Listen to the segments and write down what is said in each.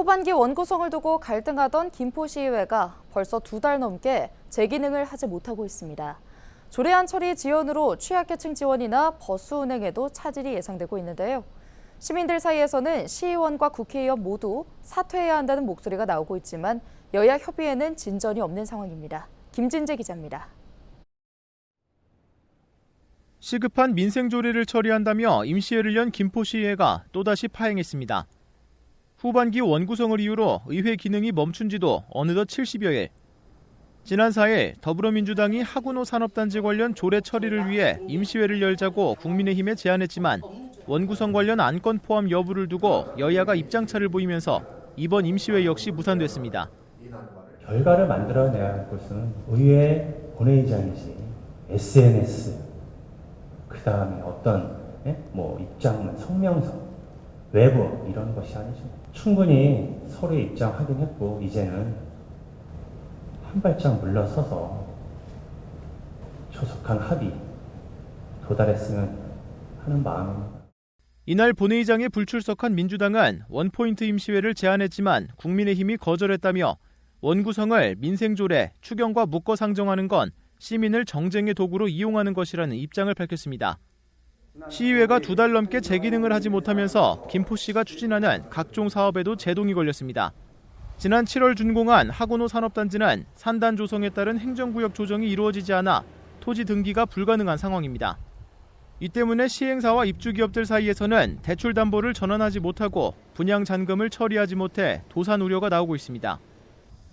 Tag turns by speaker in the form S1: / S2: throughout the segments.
S1: 후반기 원구성을 두고 갈등하던 김포시의회가 벌써 두 달 넘게 재기능을 하지 못하고 있습니다. 조례안 처리 지연으로 취약계층 지원이나 버스 운행에도 차질이 예상되고 있는데요. 시민들 사이에서는 시의원과 국회의원 모두 사퇴해야 한다는 목소리가 나오고 있지만 여야 협의에는 진전이 없는 상황입니다. 김진재 기자입니다.
S2: 시급한 민생 조례를 처리한다며 임시회를 연 김포시의회가 또다시 파행했습니다. 후반기 원구성을 이유로 의회 기능이 멈춘 지도 어느덧 70여일. 지난 4일 더불어민주당이 하구노 산업단지 관련 조례 처리를 위해 임시회를 열자고 국민의힘에 제안했지만 원구성 관련 안건 포함 여부를 두고 여야가 입장차를 보이면서 이번 임시회 역시 무산됐습니다.
S3: 결과를 만들어내야 할 곳은 의회 본회의장이지 SNS 그 다음에 어떤 예? 뭐 입장문 성명서 외부 이런 것이 아니죠. 충분히 서로의 입장 확인했고 이제는 한 발짝 물러서서 조속한 합의 도달했으면 하는 마음입니다.
S2: 이날 본회의장에 불출석한 민주당은 원포인트 임시회를 제안했지만 국민의힘이 거절했다며 원구성을 민생조례, 추경과 묶어 상정하는 건 시민을 정쟁의 도구로 이용하는 것이라는 입장을 밝혔습니다. 시의회가 두 달 넘게 재기능을 하지 못하면서 김포 씨가 추진하는 각종 사업에도 제동이 걸렸습니다. 지난 7월 준공한 하고노 산업단지는 산단 조성에 따른 행정구역 조정이 이루어지지 않아 토지 등기가 불가능한 상황입니다. 이 때문에 시행사와 입주기업들 사이에서는 대출 담보를 전환하지 못하고 분양 잔금을 처리하지 못해 도산 우려가 나오고 있습니다.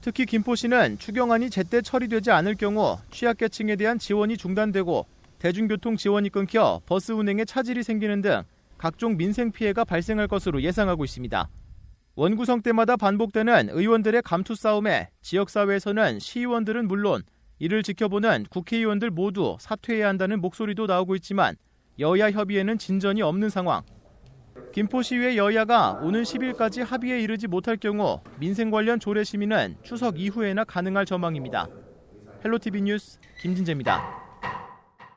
S2: 특히 김포시는 추경안이 제때 처리되지 않을 경우 취약계층에 대한 지원이 중단되고 대중교통 지원이 끊겨 버스 운행에 차질이 생기는 등 각종 민생 피해가 발생할 것으로 예상하고 있습니다. 원구성 때마다 반복되는 의원들의 감투 싸움에 지역사회에서는 시의원들은 물론 이를 지켜보는 국회의원들 모두 사퇴해야 한다는 목소리도 나오고 있지만 여야 협의에는 진전이 없는 상황. 김포시의회 여야가 오는 10일까지 합의에 이르지 못할 경우 민생 관련 조례 심의는 추석 이후에나 가능할 전망입니다. 헬로티비 뉴스 김진재입니다.